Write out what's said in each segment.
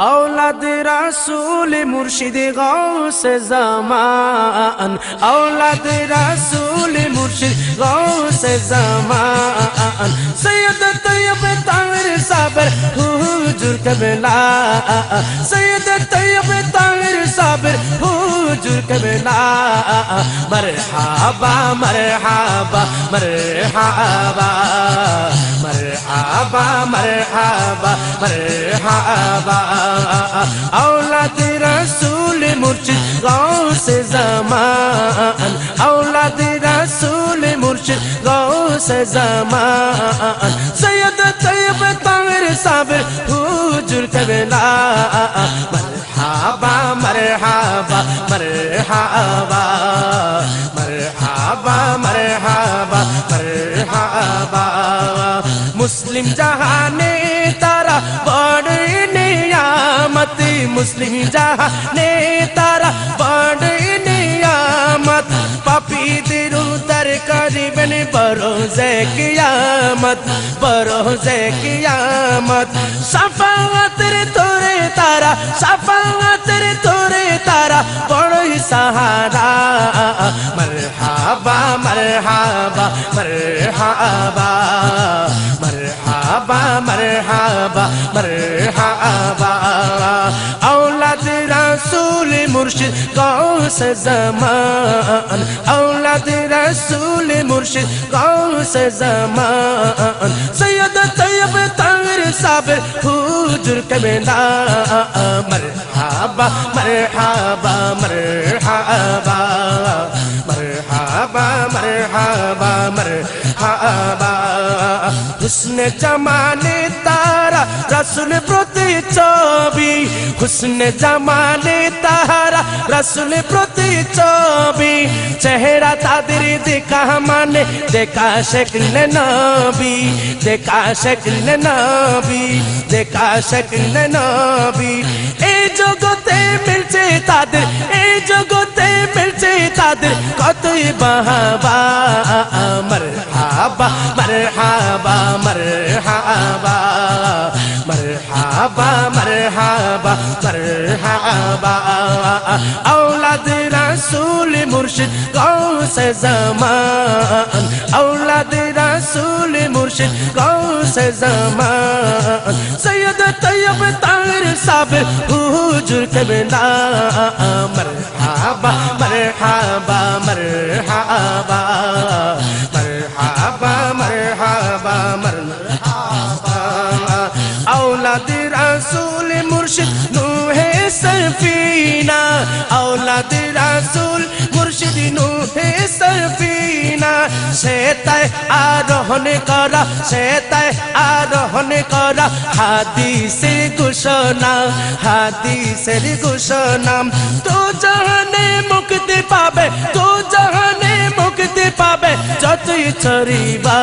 اولاد رسول مرشد غوث زمان اولاد رسول مرشد غوث زمان سید طیب طاهر صابر حضور کبلا سید طیب طاهر صابر حضور مرحبا مرحبا مرحبا. مرحبا مرحبا مرحبا. اولاد رسول مرشد غوث زمان. اولاد رسول مرشد غوث زمان. سید طیب طاهر صابر حجر کبلا مرحبا مرحبا مرحبا مرحبا مرحبا. مسلم جہان تارا بڑی نیامت مسلم جہان تارا بڑی نیامت پپی دیرو تر قریبن بروز قیامت بروز قیامت. صفوت تو সাফাতের তোরে তারা বড়ই সাহারা মরহাবা মরহাবা মরহাবা মরহাবা মরহাবা মরহাবা اولاد رسول مرشد غوث زمان اولاد رسول مرشد غوث زمان سید طیب طاهر صابر حضور کے مینا مرحبا مرحبا مرحبا مرحبا مرحبا مرحبا حسن جمال রসুল প্রতি ছবি হুসন জামালে তাহারা রসুল প্রতি ছবি চেহারা তাদের দেখা মানে দেখা শকিল নবী দেখা শকিল নবী দেখা শকিল নবী এই জগতে মিলছে তাদের এই জগতে মিলছে তাদের কতই বাহাবা মর হাবা মর হাবা মর হা أولاد رسول مرشد غوث زمان. أولاد رسول مرشد غوث زمان. سید طیب طاهر صابر حجر مرحبا مرحبا مرحبا مرحبا. মোহাম্মদ রাসুল মুর্শিদ নুহে সরফিনা সে তাই আরোহণ করা, সে আরোহণ করা। হাদিসে ঘোষণা, হাদিসের ঘোষণা। তো জাহানে মুক্তি পাবে, তো জাহানে মুক্তি পাবে, যতই চরিবা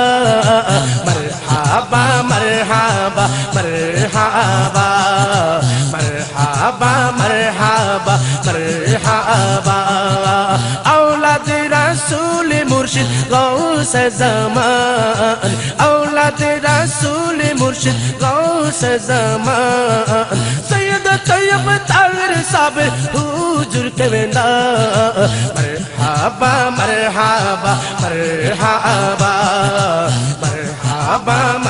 مرشد، غوث زمان اولاد رسول مرشد، غوث زمان سید طیب طاهر صابر حجر کبلا مرحبا مرحبا مرحبا. مرحبا مرحبا.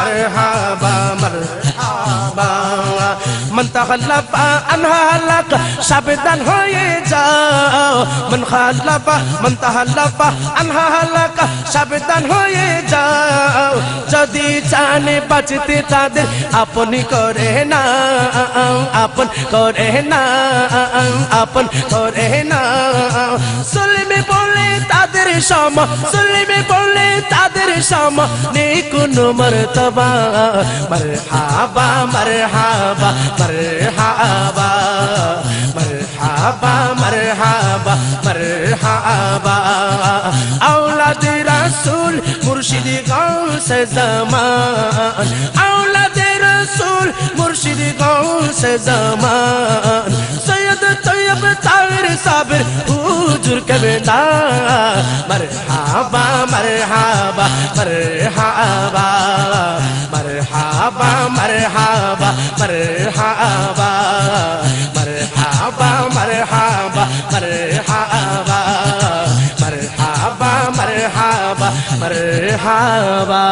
মন তাহলাপা আনহালাক সাবধান হয়ে যাও মন খালাপা মন তাহলাপা আনহালাক সাবধান হয়ে যাও যদি চানে বাঁচতে তাদের আপনি করে না, আপন করে না, আপন করে না। সুলমে পড় তাদের সামা, জুলমে করলে তাদের সামা। নে কোনো মর্তবা মারহাবা মারহাবা মারহাবা মারহাবা মারহাবা মারহাবা। আওলাদ রাসূল মুর্শিদ গাউস জামান। আওলাদ রাসূল মুর্শিদ গাউস জামান। সৈয়দ তৈয়ব তাহির সাবির چرکمنا مرحبا مرحبا مرحبا مرحبا مرحبا مرحبا مرحبا مرحبا مرحبا مرحبا مرحبا مرحبا